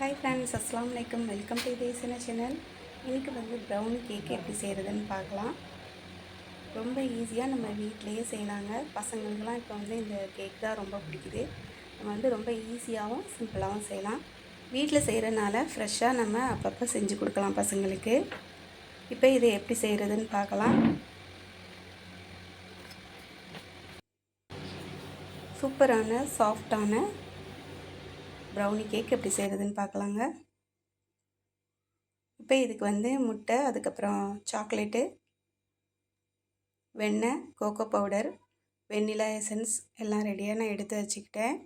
Hi friends அஸ்லாம் வலைக்கம் welcome to தேசன channel இன்றைக்கி வந்து ப்ரௌன் கேக் எப்படி செய்கிறதுன்னு பார்க்கலாம். ரொம்ப ஈஸியாக நம்ம வீட்டிலையே செய்யலாங்க. பசங்களுக்கெலாம் இப்போ வந்து இந்த கேக் தான் ரொம்ப பிடிக்குது. நம்ம வந்து ரொம்ப ஈஸியாகவும் சிம்பிளாகவும் செய்யலாம். வீட்டில் செய்கிறனால ஃப்ரெஷ்ஷாக நம்ம அப்பப்போ செஞ்சு கொடுக்கலாம் பசங்களுக்கு. இப்போ இதை எப்படி செய்கிறதுன்னு பார்க்கலாம். சூப்பரான சாஃப்டான ப்ரௌனி கேக் எப்படி செய்கிறதுன்னு பார்க்கலாங்க. இப்போ இதுக்கு வந்து முட்டை அதுக்கப்புறம் சாக்லேட்டு வெண்ணெய் கோகோ பவுடர் வெண்ணிலா எசன்ஸ் எல்லாம் ரெடியாக நான் எடுத்து வச்சுக்கிட்டேன்.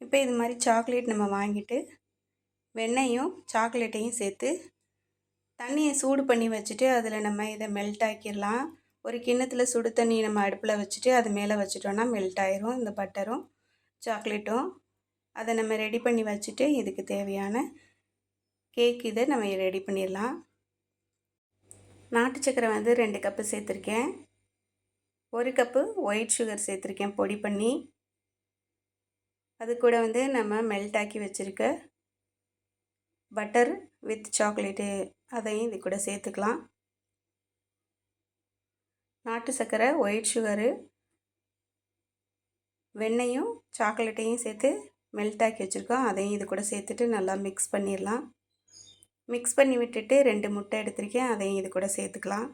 இப்போ இது மாதிரி சாக்லேட் நம்ம வாங்கிட்டு வெண்ணையும் சாக்லேட்டையும் சேர்த்து தண்ணியை சூடு பண்ணி வச்சுட்டு அதில் நம்ம இதை மெல்ட் ஆக்கிடலாம். ஒரு கிண்ணத்தில் சுடு தண்ணி நம்ம அடுப்பில் வச்சுட்டு அது மேலே வச்சுட்டோன்னா மெல்ட் ஆயிரும். இந்த பட்டரும் சாக்லேட்டும் அதை நம்ம ரெடி பண்ணி வச்சுட்டு இதுக்கு தேவையான கேக் இதை நம்ம ரெடி பண்ணிடலாம். நாட்டு சக்கரை வந்து ரெண்டு கப்பு சேர்த்துருக்கேன். ஒரு கப்பு ஒயிட் சுகர் சேர்த்துருக்கேன் பொடி பண்ணி. அது கூட வந்து நம்ம மெல்ட் ஆக்கி வச்சுருக்க பட்டர் வித் சாக்லேட்டு அதையும் இது கூட சேர்த்துக்கலாம். நாட்டு சர்க்கரை ஒயிட் சுகரு வெண்ணையும் சாக்லேட்டையும் சேர்த்து மெல்ட் ஆக்கி வச்சுருக்கோம். அதையும் இது கூட சேர்த்துட்டு நல்லா மிக்ஸ் பண்ணிடலாம். மிக்ஸ் பண்ணி விட்டுட்டு ரெண்டு முட்டை எடுத்திருக்கேன். அதையும் இது கூட சேர்த்துக்கலாம்.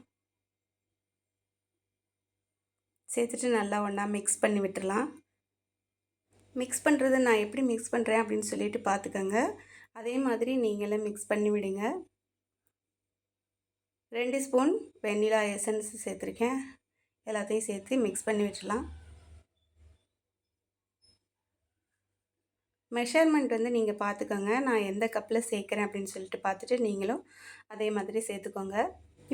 சேர்த்துட்டு நல்லா ஒன்றா மிக்ஸ் பண்ணி விட்டுடலாம். மிக்ஸ் பண்ணுறது நான் எப்படி மிக்ஸ் பண்ணுறேன் அப்படின்னு சொல்லிட்டு பார்த்துக்கோங்க. அதே மாதிரி நீங்களும் மிக்ஸ் பண்ணி விடுங்க. ரெண்டு ஸ்பூன் வெண்ணிலா எசன்ஸ் சேர்த்துருக்கேன். எல்லாத்தையும் சேர்த்து மிக்ஸ் பண்ணி வச்சிடலாம். மெஷர்மெண்ட் வந்து நீங்கள் பார்த்துக்கோங்க. நான் எந்த கப்பில் சேர்க்குறேன் அப்படின்னு சொல்லிட்டு பார்த்துட்டு நீங்களும் அதே மாதிரி சேர்த்துக்கோங்க.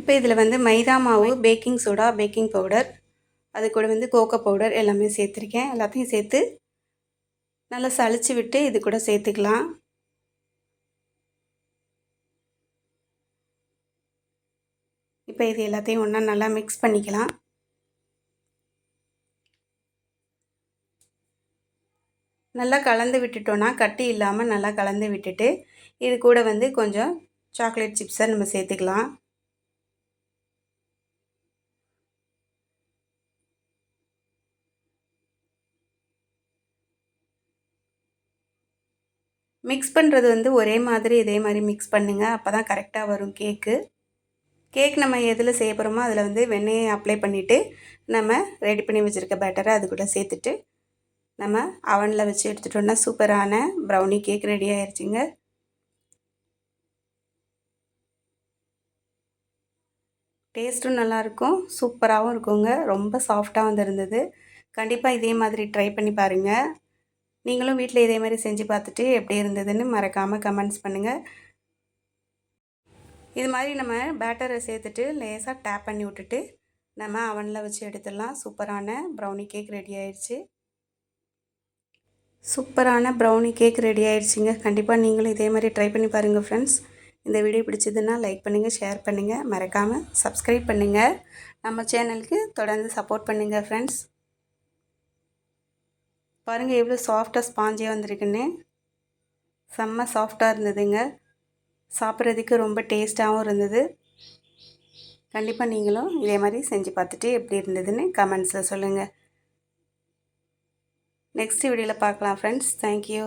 இப்போ இதில் வந்து மைதா மாவு பேக்கிங் சோடா பேக்கிங் பவுடர் அது கூட வந்து கோகோ பவுடர் எல்லாமே சேர்த்துருக்கேன். எல்லாத்தையும் சேர்த்து நல்லா சளிச்சு விட்டு இது கூட சேர்த்துக்கலாம். இப்போ இது எல்லாத்தையும் ஒன்றா நல்லா மிக்ஸ் பண்ணிக்கலாம். நல்லா கலந்து விட்டுட்டோன்னா கட்டி இல்லாமல் நல்லா கலந்து விட்டுட்டு இது கூட வந்து கொஞ்சம் சாக்லேட் சிப்ஸை நம்ம சேர்த்துக்கலாம். மிக்ஸ் பண்ணுறது வந்து ஒரே மாதிரி இதே மாதிரி மிக்ஸ் பண்ணுங்கள் அப்போ தான் கரெக்டாக வரும் கேக்கு கேக் நம்ம எதில் செய்ய போகிறோமோ அதில் வந்து வெண்ணெயை அப்ளை பண்ணிவிட்டு நம்ம ரெடி பண்ணி வச்சுருக்க பேட்டரை அது கூட சேர்த்துட்டு நம்ம அவனில் வச்சு எடுத்துட்டோன்னா சூப்பரான ப்ரௌனி கேக் ரெடி ஆயிடுச்சுங்க டேஸ்ட்டும் நல்லாயிருக்கும் சூப்பராகவும் இருக்குங்க. ரொம்ப சாஃப்டாக வந்துருந்தது. கண்டிப்பாக இதே மாதிரி ட்ரை பண்ணி பாருங்கள் நீங்களும் வீட்டில் இதே மாதிரி செஞ்சு பார்த்துட்டு எப்படி இருந்ததுன்னு மறக்காமல் கமெண்ட்ஸ் பண்ணுங்கள் இது மாதிரி நம்ம பேட்டரை சேர்த்துட்டு லேசாக டேப் பண்ணி விட்டுட்டு நம்ம அவனில் வச்சு எடுத்துடலாம். சூப்பரான ப்ரௌனி கேக் ரெடி ஆயிடுச்சு. சூப்பரான ப்ரௌனி கேக் ரெடி ஆயிடுச்சுங்க. கண்டிப்பாக நீங்களும் இதே மாதிரி ட்ரை பண்ணி பாருங்கள் ஃப்ரெண்ட்ஸ் இந்த வீடியோ பிடிச்சதுன்னா லைக் பண்ணுங்கள் ஷேர் பண்ணுங்கள் மறக்காமல் சப்ஸ்கிரைப் பண்ணுங்கள் நம்ம சேனலுக்கு தொடர்ந்து சப்போர்ட் பண்ணுங்கள் ஃப்ரெண்ட்ஸ் பாருங்கள் எவ்வளோ சாஃப்டாக ஸ்பாஞ்சே வந்திருக்குன்னு. செம்ம சாஃப்டாக இருந்ததுங்க. சாப்பிட்றதுக்கு ரொம்ப டேஸ்ட்டாகவும் இருந்தது. கண்டிப்பாக நீங்களும் இதே மாதிரி செஞ்சு பார்த்துட்டு எப்படி இருந்ததுன்னு கமெண்ட்ஸில் சொல்லுங்கள் நெக்ஸ்ட் வீடியோவில் பார்க்கலாம் ஃப்ரெண்ட்ஸ் தேங்க்யூ